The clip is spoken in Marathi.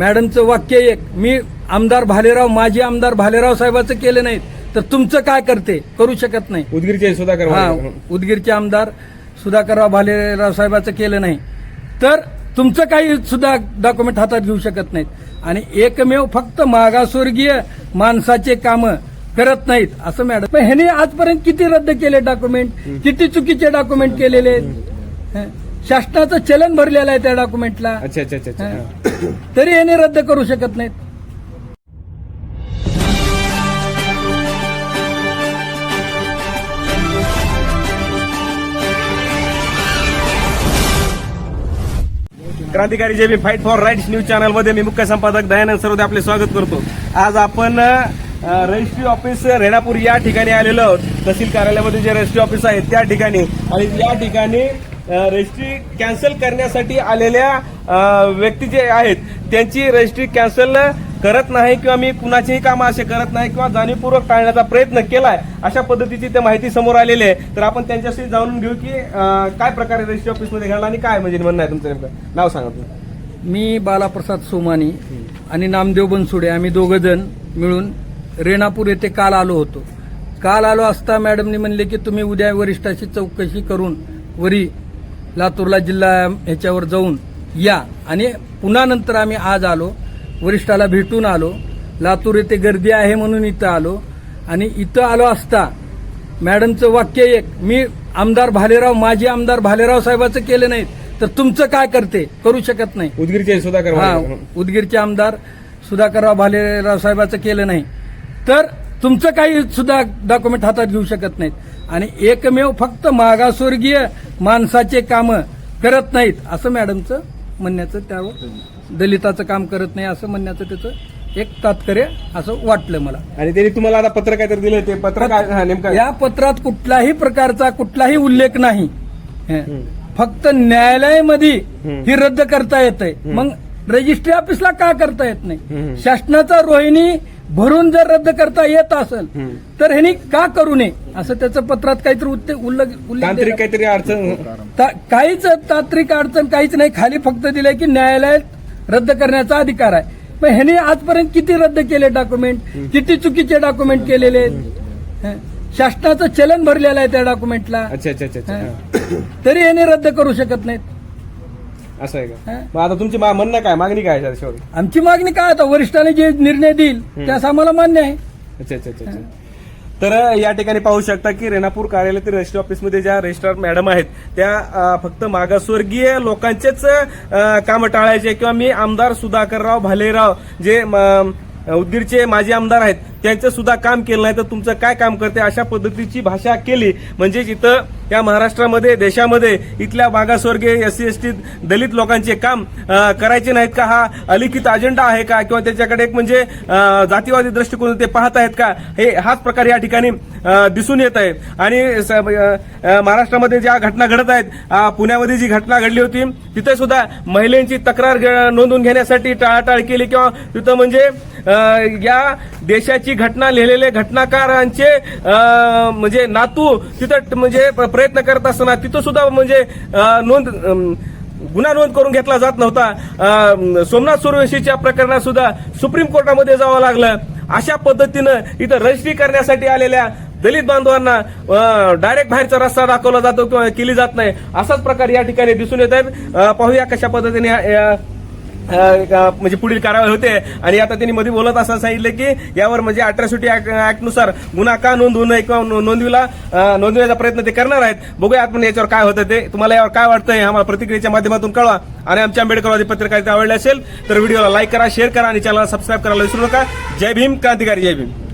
मॅडमचं वाक्य एक मी आमदार भालेराव माजी आमदार भालेराव साहेबाचं केलं नाही तर तुमचं काय करते? करू शकत नाही. उदगीरचे सुधाकर हा. उदगीरचे आमदार सुधाकरराव भालेराव साहेबाचं केलं नाही. तर तुमचं काही सुद्धा डॉक्युमेंट हातात घेऊ शकत नाहीत. आणि एकमेव फक्त मागासवर्गीय माणसाचे कामं करत नाहीत असं मॅडम. पण ह्याने आजपर्यंत किती रद्द केले डॉक्युमेंट किती चुकीचे डॉक्युमेंट केलेले? आहेत? शासनाचं चलन भरलेलं आहे त्या डॉक्युमेंटला अच्छा अच्छा अच्छा अच्छा. तरी याने रद्द करू शकत नाहीत. क्रांतिकारी जे मी फाईट फॉर राईट्स न्यूज चॅनलमध्ये मी मुख्य संपादक दयानंद सरोदे आपले स्वागत करतो. आज आपण अ, रजिस्ट्री ऑफिस रेणापूर या ठिकाणी आलेलो आहोत. तहसील कार्यालयामध्ये जे रजिस्ट्री ऑफिस आहे त्या ठिकाणी आणि या ठिकाणी रजिस्ट्री कॅन्सल करण्यासाठी आलेल्या व्यक्ती जे आहेत त्यांची रजिस्ट्री कॅन्सल करत नाही किंवा मी कुणाचेही काम असे करत नाही किंवा जाणीवपूर्वक टाळण्याचा प्रयत्न केलाय अशा पद्धतीची ते माहिती समोर आलेली आहे. तर आपण त्यांच्याशी जाणून घेऊ की काय प्रकारे रजिस्ट्री ऑफिसमध्ये घडला आणि काय म्हणजे म्हणणं आहे तुमचं नेमकं? नाव सांगा तुम्ही. मी बालाप्रसाद सोमानी आणि नामदेव बनसुडे आम्ही दोघं जण मिळून रेणापूर येथे काल आलो होतो. काल आलो असता मॅडमनी म्हणले की तुम्ही उद्या वरिष्ठाची चौकशी करून वरी लातूरला जिल्हा ह्याच्यावर जाऊन या. आणि पुन्हा नंतर आम्ही आज आलो वरिष्ठाला भेटून आलो. लातूर येथे गर्दी आहे म्हणून इथं आलो. आणि इथं आलो असता मॅडमचं वाक्य एक मी आमदार भालेराव माजी आमदार भालेराव साहेबाचं केलं नाही तर तुमचं काय करते? करू शकत नाही. उदगीरचे सुधाकर हा. उदगीरचे आमदार सुधाकरराव भालेराव साहेबाचं केलं नाही. तर तुमचं काही सुद्धा डॉक्युमेंट हातात घेऊ शकत नाहीत. आणि एकमेव फक्त मागासवर्गीय माणसाचे कामं करत नाहीत असं मॅडमचं म्हणण्याचं त्यावर दलिताचं काम करत नाही असं म्हणण्याचं त्याचं एक तात्पर्य असं वाटलं मला. आणि त्यांनी तुम्हाला आता पत्र काय तर दिलं ते? पत्र काय? नेमकं या पत्रात कुठल्याही प्रकारचा कुठलाही उल्लेख नाही. फक्त न्यायालयामध्ये ही रद्द करता येत आहे मग रजिस्ट्री ऑफिसला का करता येत. नाही? शासनाचा रोहिणी भरून जर रद्द करता येत असेल. तर ह्यांनी का करू नये? असं त्याचं पत्रात काहीतरी उत्ते- उल्लेख तांत्रिक. काहीतरी अडचण काहीच तांत्रिक अडचण काहीच नाही. खाली फक्त दिलंय की न्यायालयात रद्द करण्याचा अधिकार आहे. पण ह्यांनी आजपर्यंत किती रद्द केले डॉक्युमेंट किती चुकीचे डॉक्युमेंट केलेले आहेत? शासनाचं चलन भरलेलं आहे त्या डॉक्युमेंटला. तरी याने रद्द करू शकत नाहीत. असं आहे का? हं. मग आता तुमची मा- म्हणणं काय? मागणी काय आहे शेवटी? आमची मागणी काय? आता वरिष्ठांनी जे निर्णय देईल त्यास आम्हाला मान्य आहे. अच्छा अच्छा अच्छा अच्छा. तर अ, या ठिकाणी पाहू शकता की रेणापूर कार्यालयातील रजिस्ट्री ऑफिसमध्ये ज्या रजिस्ट्रार मॅडम आहेत त्या अ, फक्त मागासवर्गीय लोकांचेच काम टाळायचे किंवा मी आमदार सुधाकरराव भालेराव जे म, उदगीरचे माजी आमदार आहेत त्यांचं सुद्धा काम केलं नाही तर तुमचं काय काम करते? अशा पद्धतीची भाषा केली. म्हणजेच इथं या महाराष्ट्रामध्ये देशामध्ये इथल्या मागासवर्गीय एस सी एस टी दलित लोकांचे काम करायचे नाहीत का? हा अलिखित अजेंडा आहे का? किंवा त्याच्याकडे एक म्हणजे जातीवादी दृष्टिकोन ते पाहत आहेत का? हे हाच प्रकार या ठिकाणी दिसून येत आहे. आणि स- महाराष्ट्रामध्ये ज्या घटना घडत आहेत पुण्यामध्ये जी घटना घडली होती तिथे सुद्धा महिलांची तक्रार घ- नोंदवून घेण्यासाठी टाळाटाळ केली किंवा तिथं म्हणजे या देशाची घटना लिहिलेले घटनाकारांचे म्हणजे नातू तिथं म्हणजे प्रयत्न करत असताना तिथं सुद्धा म्हणजे नोंद गुन्हा नोंद करून घेतला जात नव्हता. सोमनाथ सूर्यवंशीच्या प्रकरणात सुद्धा सुप्रीम कोर्टामध्ये जावं लागलं. अशा पद्धतीनं इथं रजिस्ट्री करण्यासाठी आलेल्या दलित बांधवांना डायरेक्ट बाहेरचा रस्ता दाखवला जातो किंवा केली जात नाही. असाच प्रकार या ठिकाणी दिसून येत आहेत. पाहूया कशा पद्धतीने म्हणजे पुढील कारवाई होते. आणि आता त्यांनी मध्ये बोलत असं सांगितलं की यावर म्हणजे अट्रॉसिटी ऍक्टनुसार गुन्हा का नोंदवून किंवा नोंदविला नोंदवीला नोंदवण्याचा प्रयत्न ते करणार आहेत. बघूया आपण याच्यावर काय होतं ते. तुम्हाला यावर काय वाटतंय आम्हाला प्रतिक्रियेच्या माध्यमातून कळवा. आणि आमच्या आंबेडकरवादी पत्रकारिता आवडली असेल तर व्हिडिओला लाईक करा शेअर करा आणि चॅनलला सबस्क्राईब करायला विसरू नका. जय भीम क्रांतिकारी जय भीम.